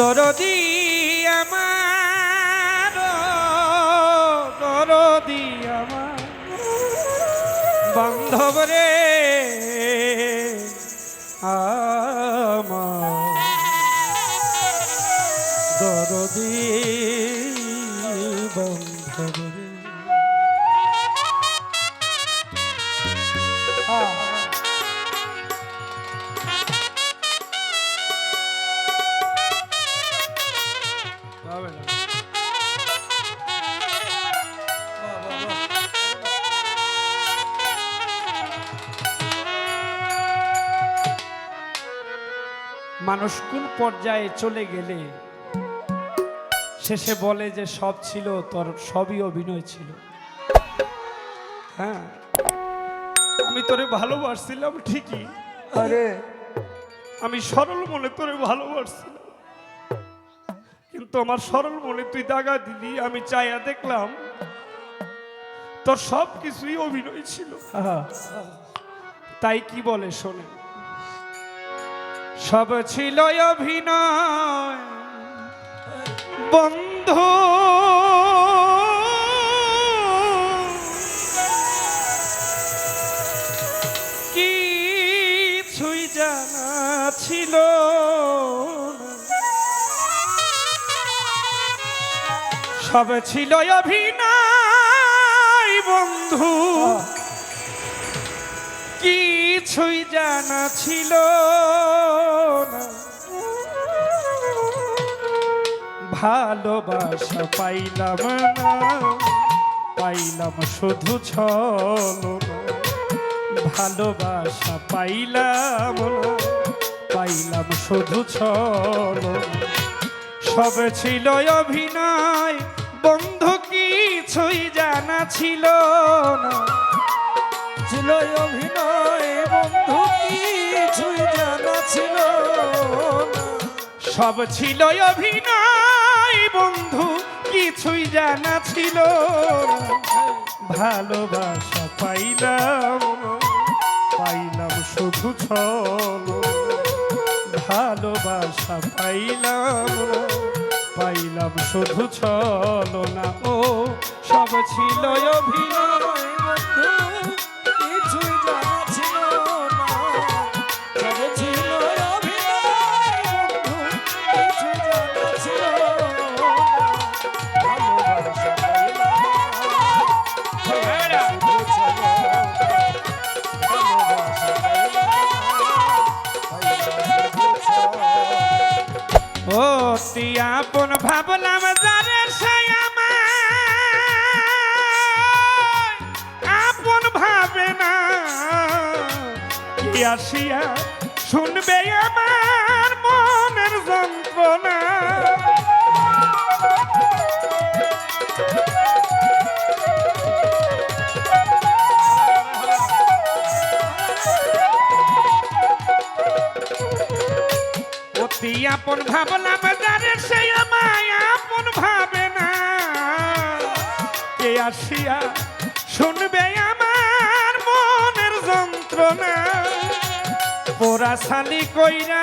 দরদি আমার দরদি আমার। বান্ধব রে আমার। দরদি বান্ধব মানুষ কোন পর্যায়ে চলে গেলে শেষে বলে যে সব ছিল তোর সবই অভিনয় ছিল। হ্যাঁ আমি তোরে ভালোবাসছিলাম ঠিকই। আরে। আমি সরল মনে তোরে ভালোবাসছিলাম। কিন্তু আমার সরল মনে তুই দাগা দিলি আমি চাইয়া দেখলাম তোর সব কিছুই অভিনয় ছিল। তাই কি বলে শোনে সব ছিল অভিনয়। বন্ধু। কিছুই জানা ছিল সব ছিল অভিনয় বন্ধু। কিছুই জানা ছিল ভালোবাসা পাইলাম না, পাইলাম শুধু ছলো ভালোবাসা পাইলাম না, পাইলাম শুধু ছলো সব ছিল অভিনয়, বন্ধু কিছুই জানা ছিল না। সব ছিল অভিনয়, বন্ধু, কিছুই জানা ছিল। ভালোবাসা পাইলাম পাইলাম শুধু ছল। ভালোবাসা পাইলাম পাইলাম শুধু ছল না। ও, সব ছিল অভিনয় কি আসিয়া শুনবে আমার মনের যন্ত্রণা। অতি আপন ভাবলাম যারে সে আমায় আপন ভাবে না। কে আসিয়া শুনবে আমার মনের যন্ত্রণা? পোড়া শালি কইরা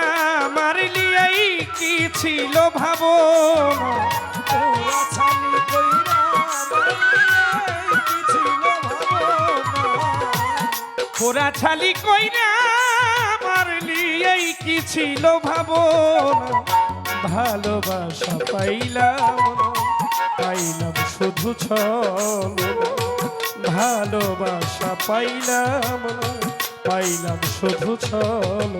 মারলি এই কি ছিল ভাবো কইরা কি ছিল ভাবনা। পোড়া ছালি কইরা মারলি এই কি ছিল ভাবো ভালোবাসা পাইলাম পাইলাম শুধু ছল। ভালোবাসা পাইলাম। না, পাইলাম শুধু ছল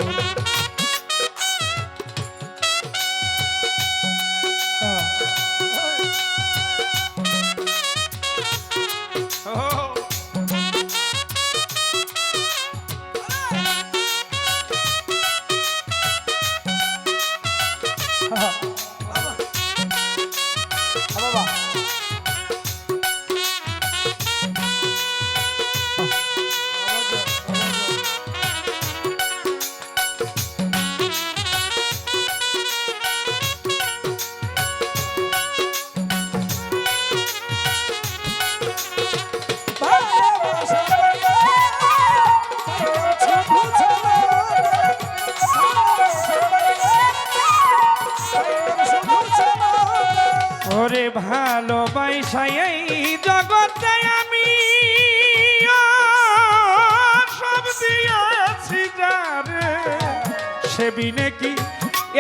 সে বিনে কি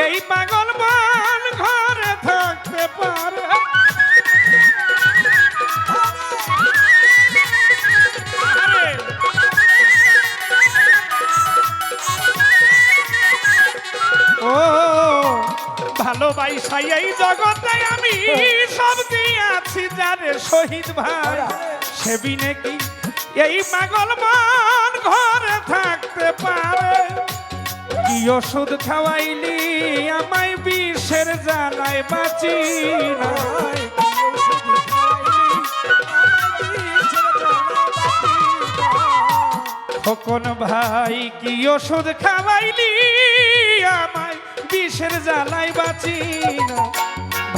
এই পাগল মন ঘরে থাকতে পারে। ও ভালোবাসাই এই জগতে আমি সব দিয়েছি যারে শহীদ ভাই। সে বিনে কি এই পাগল মন ঘরে থাকতে পারে কি ওষুধ খাওয়াইলি, আমায় বিষের জ্বালায় বাঁচি না। খোকন ভাই, কি ওষুধ খাওয়াইলি, আমায় বিষের জ্বালায় বাঁচি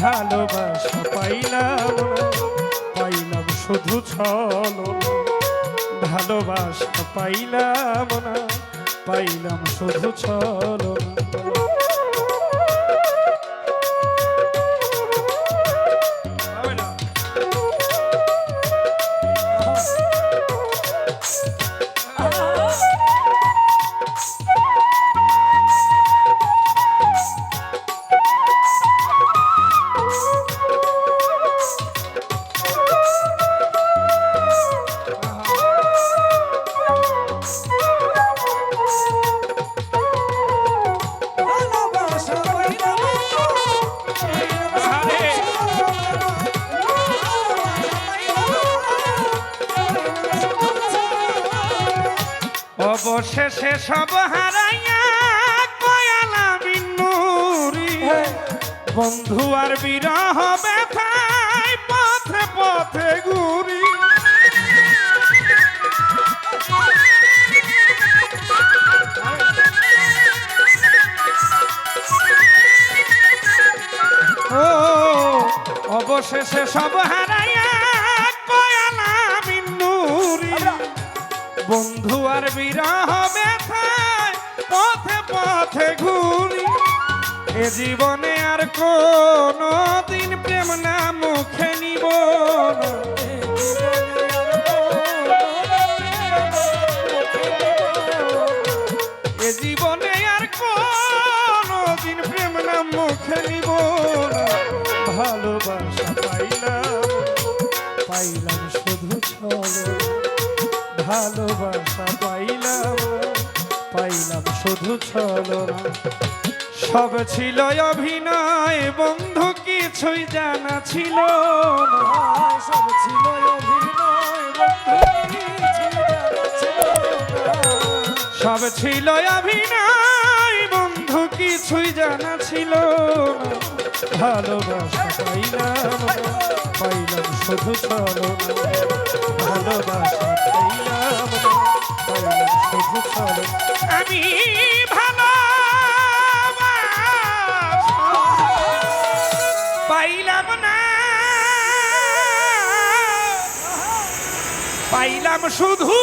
ভালোবাসা পাইলাম পাইলাম শুধু ছল ভালোবাসা পাইলাম না। পাইলাম শুধু ছল অবশেষে সব হারাইয়া কয়ালা বিনুরি বন্ধু আর বিরহ ব্যথায় পথে পথে ঘুরি। ও অবশেষে সব হারাইয়া বন্ধু আর বিরহ ব্যথায় পথে পথে ঘুরি। এ জীবনে আর কোনো দিন প্রেম না মুখে নিব। এ জীবনে আর কোনো দিন প্রেম না মুখে নিব ভালোবাসা পাইলাম পাইলাম শুধু ছলো। ভালোবাসা পাইলাম পাইলাম শুধু ছলনা। সব ছিল অভিনয়, বন্ধু কিছুই জানা ছিল সব ছিল সব ছিল অভিনয়, বন্ধু কিছুই জানা ছিল ভালোবাসা পাইলাম পাইলাম শুধু ছলনা। ভালোবাসা আমি পাইলাম পাইলাম শুধু